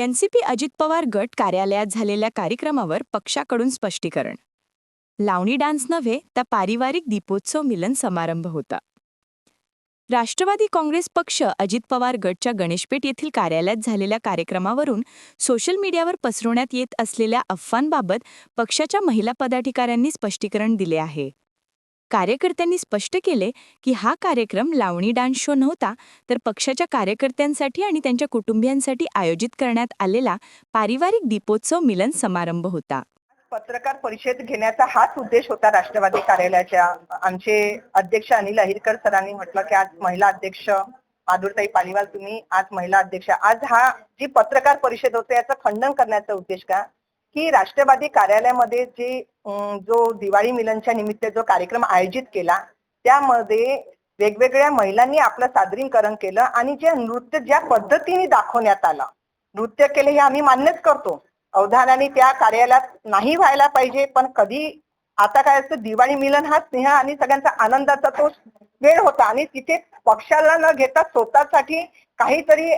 NCP Ajit Pawar गट कार्यालयात झालेल्या कार्यक्रमावर पक्षाकडून स्पष्टीकरण. लावणी डान्स नव्हे तर पारिवारिक दीपोत्सव मिलन समारंभ होता. राष्ट्रवादी काँग्रेस पक्ष अजित पवार गटच्या गणेशपेठ येथील कार्यालयात झालेल्या कार्यक्रमावरून सोशल मीडियावर पसरवण्यात येत असलेल्या अफवांबाबत पक्षाच्या महिला पदाधिकाऱ्यांनी स्पष्टीकरण दिले आहे. कार्यकर्त्यांनी स्पष्ट केले की हा कार्यक्रम लावणी डान्स शो नव्हता तर पक्षाच्या कार्यकर्त्यांसाठी आणि त्यांच्या कुटुंबियांसाठी आयोजित करण्यात आलेला पारिवारिक दीपोत्सव मिलन समारंभ होता. पत्रकार परिषद घेण्याचा हाच उद्देश होता राष्ट्रवादी कार्यालयाच्या. आमचे अध्यक्ष अनिल अहिरकर सरांनी म्हटलं की आज महिला अध्यक्ष माधुरताई पालिवाल तुम्ही आज महिला अध्यक्ष. आज हा जी पत्रकार परिषद होते याचं खंडन करण्याचा उद्देश का? की राष्ट्रवादी कार्यालयामध्ये जे जो दिवाळी मिलनच्या निमित्त जो कार्यक्रम आयोजित केला त्यामध्ये वेगवेगळ्या महिलांनी आपलं सादरीकरण केलं आणि जे नृत्य ज्या पद्धतीने दाखवण्यात आलं नृत्य केले हे आम्ही मान्यच करतो. अवधानाने त्या कार्यालयात नाही व्हायला पाहिजे पण कधी आता काय असतं दिवाळी मिलन हा स्नेह आणि सगळ्यांचा आनंदाचा तो वेळ होता आणि तिथे पक्षाला न घेता स्वतःसाठी काहीतरी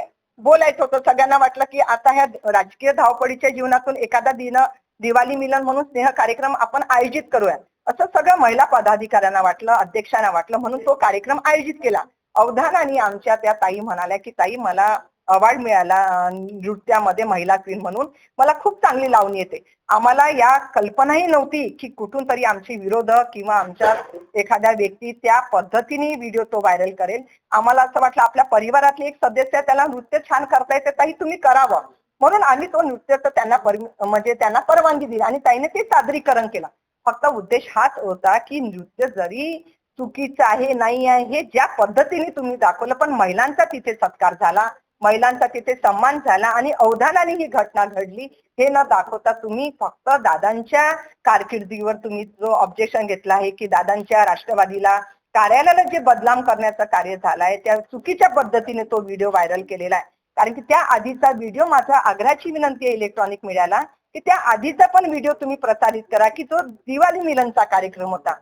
बोलायचं होतं. सगळ्यांना वाटलं की आता ह्या राजकीय धावपळीच्या जीवनातून एखादा दिन दिवाळी मिलन म्हणून स्नेह कार्यक्रम आपण आयोजित करूया. असं सगळं महिला पदाधिकाऱ्यांना वाटलं अध्यक्षांना वाटलं म्हणून तो कार्यक्रम आयोजित केला. अवधानाने आमच्या त्या ताई म्हणाल्या की ताई मला अवॉर्ड मिळाला नृत्यामध्ये महिला क्वीन म्हणून मला खूप चांगली लावणी येते. आम्हाला या कल्पनाही नव्हती की कुठून तरी आमचे विरोधक किंवा आमच्या एखाद्या व्यक्ती त्या पद्धतीने व्हिडिओ तो व्हायरल करेल. आम्हाला असं वाटलं आपल्या परिवारातली एक सदस्य त्याला नृत्य छान करता येते ताई तुम्ही करावं. म्हणून आम्ही तो नृत्याचं त्यांना म्हणजे त्यांना परवानगी दिली आणि ताईने ते सादरीकरण केलं. फक्त उद्देश हाच होता की नृत्य जरी चुकीचं आहे नाही आहे हे ज्या पद्धतीने तुम्ही दाखवलं पण महिलांचा तिथे सत्कार झाला महिलांचा तिथे सन्मान झाला आणि अवधानाने ही घटना घडली हे न दाखवता तुम्ही फक्त दादांच्या कारकिर्दीवर तुम्ही जो ऑब्जेक्शन घेतला आहे की दादांच्या राष्ट्रवादीला कार्यालयाला जे बदनाम करण्याचं कार्य झालंय त्या चुकीच्या पद्धतीने तो व्हिडिओ व्हायरल केलेला आहे. कारण की त्या आधीचा व्हिडिओ माझा आग्रहाची विनंती आहे इलेक्ट्रॉनिक मीडियाला की त्या आधीचा पण व्हिडिओ तुम्ही प्रसारित करा की तो दिवाळी मिलनचा कार्यक्रम होता.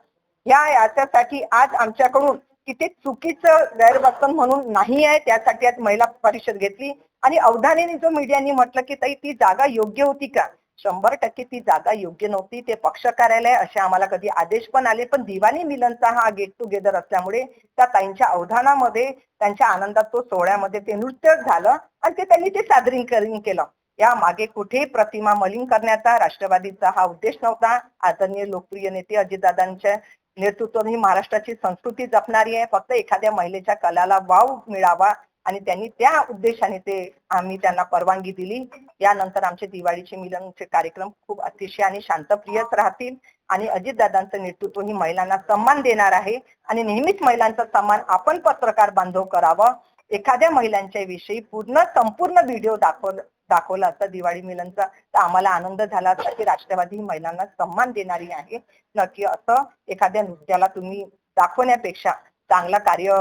या याच्यासाठी आज आमच्याकडून की ते चुकीचं गैरवर्तन म्हणून नाही आहे त्यासाठी आज महिला परिषद घेतली. आणि अवधानीने जो मीडियानी म्हटलं की ताई ती जागा योग्य होती का? शंभर टक्के ती जागा योग्य नव्हती. ते पक्ष कार्यालय असे आम्हाला कधी आदेश पण आले पण दिवाणी मिलनचा हा गेट टुगेदर असल्यामुळे त्या ताईंच्या अवधानामध्ये त्यांच्या आनंदात तो सोहळ्यामध्ये ते नृत्य झालं आणि ते त्यांनी ते सादरीकरण केलं. या मागे कुठेही प्रतिमा मलिन करण्याचा राष्ट्रवादीचा हा उद्देश नव्हता. आदरणीय लोकप्रिय नेते अजितदादांच्या नेतृत्वाने ही महाराष्ट्राची संस्कृती जपणारी आहे. फक्त एखाद्या महिलेच्या कलाला वाव मिळावा आणि त्यांनी त्या उद्देशाने ते आम्ही त्यांना परवानगी दिली. यानंतर आमचे दिवाळीचे मिलनचे कार्यक्रम खूप अतिशय आणि शांतप्रियच राहतील आणि अजितदादांचं नेतृत्व ही महिलांना सन्मान देणार आहे आणि नेहमीच महिलांचा सन्मान आपण पत्रकार बांधव करावं. एखाद्या महिलांच्या विषयी पूर्ण संपूर्ण व्हिडिओ दाखव दाखवला असता. दिवाळी मिलनचा तर आम्हाला आनंद झाला असता की राष्ट्रवादी ही महिलांना सन्मान देणारी आहे. नक्की असं एखाद्या नृत्याला तुम्ही दाखवण्यापेक्षा चांगला कार्य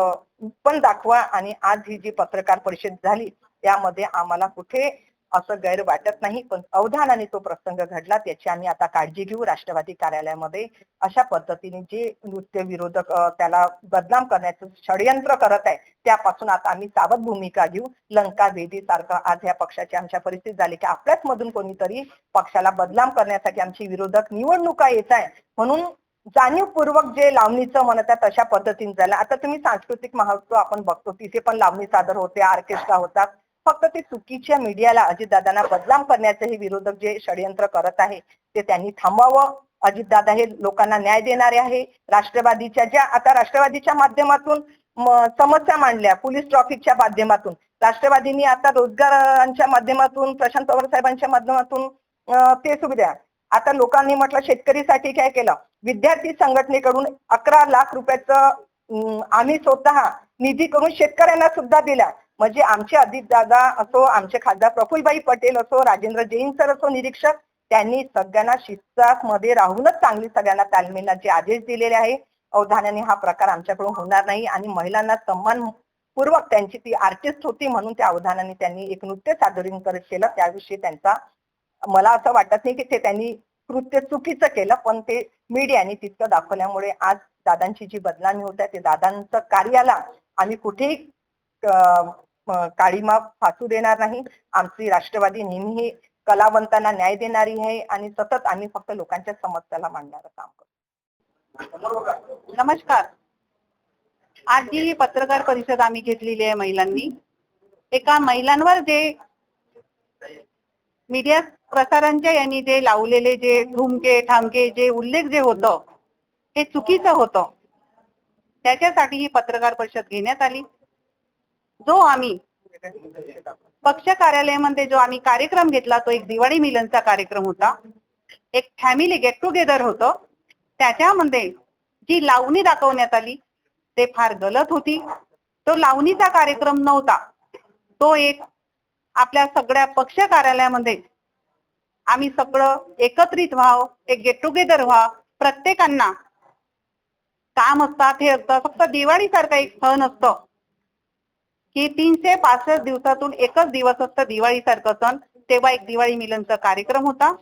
पण दाखवा आणि आज ही जी पत्रकार परिषद झाली त्यामध्ये आम्हाला कुठे असं गैर वाटत नाही पण अवधानाने तो प्रसंग घडला त्याची आम्ही आता काळजी घेऊ राष्ट्रवादी कार्यालयामध्ये. अशा पद्धतीने जे नृत्य विरोधक त्याला बदनाम करण्याचं षडयंत्र करत आहे त्यापासून आता आम्ही सावध भूमिका घेऊ. लंका वेदी सारखं आज या पक्षाची आमच्या परिस्थिती झाली की आपल्याच मधून कोणीतरी पक्षाला बदनाम करण्यासाठी आमची विरोधक निवडणुका येत आहे. म्हणून जाणीवपूर्वक जे लावणीचं म्हणत आहे तशा पद्धतीने झालं. आता तुम्ही सांस्कृतिक महत्त्व आपण बघतो तिथे पण लावणी सादर होते ऑर्केस्ट्रा होतात. फक्त ते चुकीच्या मीडियाला अजितदादांना बदनाम करण्याचे हे विरोधक जे षडयंत्र करत आहे ते त्यांनी थांबवावं. अजितदादा हे लोकांना न्याय देणारे आहे. राष्ट्रवादीच्या ज्या आता राष्ट्रवादीच्या माध्यमातून समस्या मांडल्या पोलीस ट्रॉफिकच्या माध्यमातून. राष्ट्रवादींनी आता रोजगारांच्या माध्यमातून प्रशांत पवार साहेबांच्या माध्यमातून ते सुविधा. आता लोकांनी म्हटलं शेतकरीसाठी काय केलं? विद्यार्थी संघटनेकडून अकरा लाख रुपयाचं आम्ही स्वतः निधी करून शेतकऱ्यांना सुद्धा दिला. म्हणजे आमचे अजित दादा असो आमचे खासदार प्रफुलबाई पटेल असो राजेंद्र जैन सर असो निरीक्षक त्यांनी सगळ्यांना शिस्तामध्ये राहूनच चांगली सगळ्यांना तालमेलाचे आदेश दिलेले आहे. अवधानाने हा प्रकार आमच्याकडून होणार नाही आणि महिलांना सन्मान पूर्वक त्यांची ती आर्टिस्ट होती म्हणून त्या अवधानाने त्यांनी एक नृत्य सादरीकरण केलं. त्याविषयी त्यांचा मला असं वाटत नाही की ते त्यांनी कृत्य चुकीचं केलं पण ते मीडियाने तितकं दाखवल्यामुळे आज दादांची जी बदनामी होत आहे ते दादांचं कार्याला आम्ही कुठेही काळीमा फासू देणार नाही. आमची राष्ट्रवादी नेहमी कलावंतांना न्याय देणारी आहे आणि सतत आम्ही फक्त लोकांच्या समस्याला मांडणारं काम करतो. नमस्कार. आज जी पत्रकार परिषद आम्ही घेतलेली आहे महिलांनी एका महिलांवर जे मीडिया प्रसारांच्या यांनी जे लावलेले जे ठुमके ठामके जे उल्लेख जे होतं हे चुकीचं होतं. त्याच्यासाठी ही पत्रकार परिषद घेण्यात आली. जो आम्ही पक्ष कार्यालयामध्ये जो आम्ही कार्यक्रम घेतला तो एक दिवाळी मिलनचा कार्यक्रम होता. एक फॅमिली गेट टुगेदर होतं. त्याच्यामध्ये जी लावणी दाखवण्यात आली ते फार गलत होती. तो लावणीचा कार्यक्रम नव्हता. तो एक आपल्या सगळ्या पक्ष कार्यालयामध्ये आम्ही सगळं एकत्रित व्हावं एक गेट टुगेदर व्हा प्रत्येकांना काम असतात हे असतं फक्त दिवाळीसारखा एक सण असतं. की तीनशे पासष्ट दिवसातून एकच दिवस असतं दिवाळीसारखं सण तेव्हा एक दिवाळी मिलनचा कार्यक्रम होता.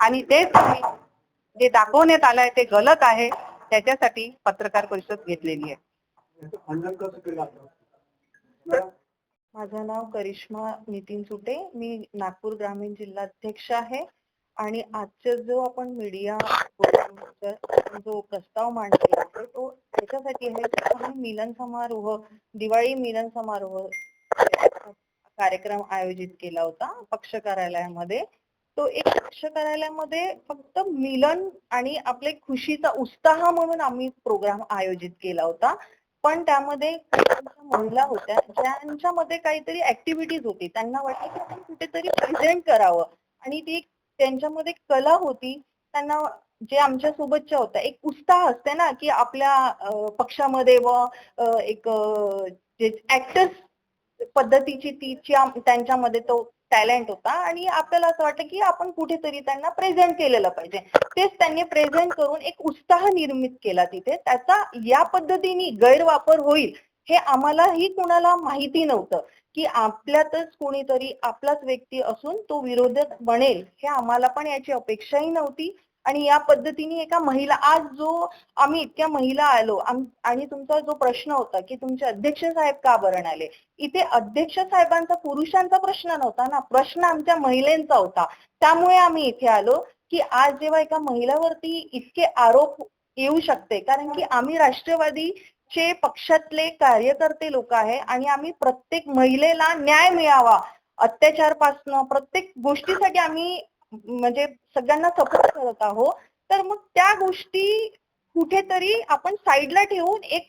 आणि तेच जे दाखवण्यात आलंय ते गलत आहे त्याच्यासाठी पत्रकार परिषद घेतलेली आहे. माझं नाव करिश्मा नितीन सुटे. मी नागपूर ग्रामीण जिल्हाध्यक्ष आहे. आणि आजचा जो आपण मीडिया जो प्रस्ताव मांडलेला आहे तो त्याच्यासाठी आहे की मिलन समारोह दिवाळी मिलन समारोह कार्यक्रम आयोजित केला होता पक्ष कार्यालयामध्ये. तो एक पक्ष कार्यालयामध्ये फक्त मिलन आणि आपले खुशीचा उत्साह म्हणून आम्ही प्रोग्राम आयोजित केला होता. पण त्यामध्ये महिला होत्या ज्यांच्यामध्ये काहीतरी ऍक्टिव्हिटीज होती. त्यांना वाटलं की आपण कुठेतरी प्रेझेंट करावं. आणि ती एक त्यांच्यामध्ये कला होती. त्यांना जे आमच्या सोबतच्या होत्या. एक उत्साह असते ना की आपल्या पक्षामध्ये व एक जे ऍक्टर्स पद्धतीची तिची त्यांच्यामध्ये तो टॅलेंट होता. आणि आपल्याला असं वाटतं की आपण कुठेतरी त्यांना प्रेझेंट केलेलं पाहिजे. तेच त्यांनी प्रेझेंट करून एक उत्साह निर्मित केला तिथे. त्याचा या पद्धतीने गैरवापर होईल. हे आम्हालाही कुणाला माहिती नव्हतं की आपल्यातच कोणीतरी आपलाच व्यक्ती असून तो विरोधक बनेल हे आम्हाला पण याची अपेक्षाही नव्हती. आणि या पद्धतीने एका महिला आज जो आम्ही इतक्या महिला आलो आणि तुमचा जो प्रश्न होता की तुमचे अध्यक्ष साहेब का बरण आले? इथे अध्यक्ष साहेबांचा पुरुषांचा प्रश्न नव्हता ना प्रश्न आमच्या महिलेंचा होता. त्यामुळे आम्ही इथे आलो की आज जेव्हा एका महिलावरती इतके आरोप येऊ शकते कारण की आम्ही राष्ट्रवादी चे पक्षातले कार्यकर्ते लोक आहे आणि आम्ही प्रत्येक महिलेला न्याय मिळावा अत्याचारपासनं प्रत्येक गोष्टीसाठी आम्ही म्हणजे सगळ्यांना सपोर्ट करत आहोत. तर मग त्या गोष्टी कुठेतरी आपण साईडला ठेवून एक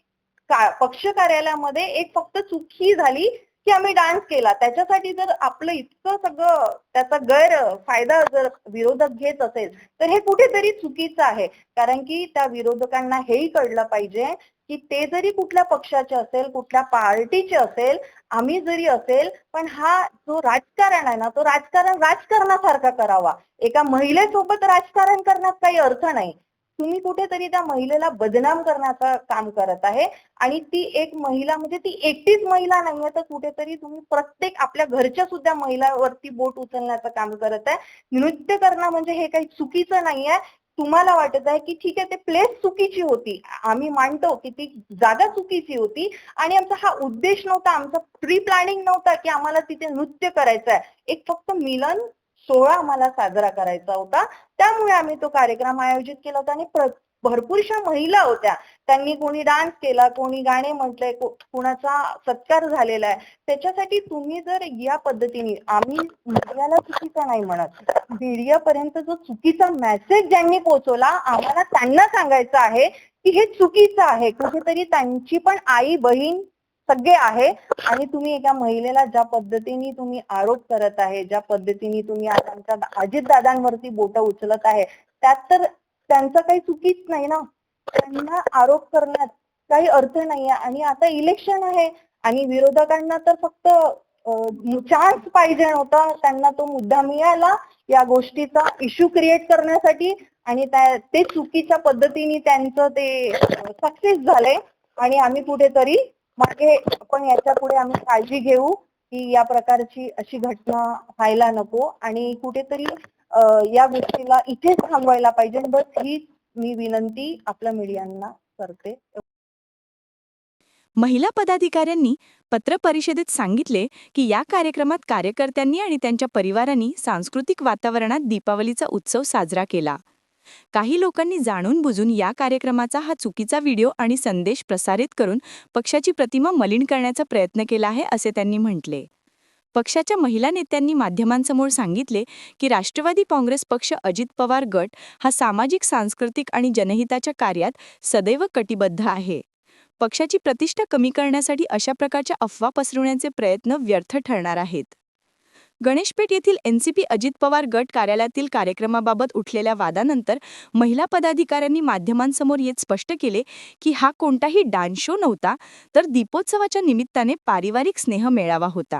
का- पक्ष कार्यालयामध्ये एक फक्त चूक ही झाली की आम्ही डान्स केला. त्याच्यासाठी जर आपलं इतकं सगळं त्याचा गैर फायदा जर विरोधक घेत असेल तर हे कुठेतरी चुकीचं आहे. कारण की त्या विरोधकांना हेही कळलं पाहिजे की ते जरी कुठल्या पक्षाचे असेल कुठल्या पार्टीचे असेल आम्ही जरी असेल पण हा जो राजकारण आहे ना तो राजकारण राजकारणासारखा करावा. एका महिलेसोबत राजकारण करण्यात काही अर्थ नाही. तुम्ही कुठेतरी त्या महिलेला बदनाम करण्याचं काम करत आहे आणि ती एक महिला म्हणजे ती एकटीच महिला नाहीये तर कुठेतरी तुम्ही प्रत्येक आपल्या घरच्या सुद्धा महिलावरती बोट उचलण्याचं काम करत आहे. नृत्य करणं म्हणजे हे काही चुकीचं नाहीये. तुम्हाला वाटत आहे की ठीक आहे ते प्लेस चुकीची होती. आम्ही मानतो की ती जागा चुकीची होती आणि आमचा हा उद्देश नव्हता आमचा प्री प्लॅनिंग नव्हता की आम्हाला तिथे नृत्य करायचं आहे. एक फक्त मिलन सोहळा आम्हाला साजरा करायचा होता. त्यामुळे आम्ही तो कार्यक्रम आयोजित केला होता आणि भरपूरशा महिला होत्या. त्यांनी कोणी डान्स केला कोणी गाणे म्हटले कुणाचा सत्कार झालेला आहे. त्याच्यासाठी तुम्ही जर या पद्धतीने आम्ही मीडियाला चुकीचा नाही म्हणत. मीडियापर्यंत जो चुकीचा मेसेज ज्यांनी पोहोचवला आम्हाला त्यांना सांगायचं आहे की हे चुकीचं आहे. कुठेतरी त्यांची पण आई बहीण सगळे आहे आणि तुम्ही एका महिलेला ज्या पद्धतीने तुम्ही आरोप करत आहे ज्या पद्धतीने तुम्ही आज आमच्या अजित दादांवरती बोट उचलत आहे त्यात तर त्यांचं काही चुकीच नाही ना. त्यांना आरोप करण्यात काही अर्थ नाहीये. आणि आता इलेक्शन आहे. आणि विरोधकांना तर फक्त चान्स पाहिजे होता त्यांना तो मुद्दा मिळाला या गोष्टीचा इश्यू क्रिएट करण्यासाठी. आणि त्या- ते चुकीच्या पद्धतीने त्यांचं ते सक्सेस झालंय. आणि आम्ही कुठेतरी मागे पण याच्यापुढे आम्ही काळजी घेऊ की या प्रकारची अशी घटना व्हायला नको. आणि कुठेतरी या गोष्टीला इथेच थांबवायला पाहिजे बस ही मी विनंती आपल्या मीडियांना करते. महिला पदाधिकाऱ्यांनी पत्र परिषदेत सांगितले की या कार्यक्रमात कार्यकर्त्यांनी आणि त्यांच्या परिवारांनी सांस्कृतिक वातावरणात दीपावलीचा उत्सव साजरा केला. काही लोकांनी जाणून बुजून या कार्यक्रमाचा हा चुकीचा व्हिडिओ आणि संदेश प्रसारित करून पक्षाची प्रतिमा मलिन करण्याचा प्रयत्न केला आहे असे त्यांनी म्हटले. पक्षाच्या महिला नेत्यांनी माध्यमांसमोर सांगितले की राष्ट्रवादी काँग्रेस पक्ष अजित पवार गट हा सामाजिक सांस्कृतिक आणि जनहिताच्या कार्यात सदैव कटिबद्ध आहे. पक्षाची प्रतिष्ठा कमी करण्यासाठी अशा प्रकारच्या अफवा पसरवण्याचे प्रयत्न व्यर्थ ठरणार आहेत. गणेशपेठ येथील एनसीपी अजित पवार गट कार्यालयातील कार्यक्रमाबाबत उठलेल्या वादानंतर महिला पदाधिकाऱ्यांनी माध्यमांसमोर येत स्पष्ट केले की हा कोणताही डान्स शो नव्हता तर दीपोत्सवाच्या निमित्ताने पारिवारिक स्नेह मेळावा होता.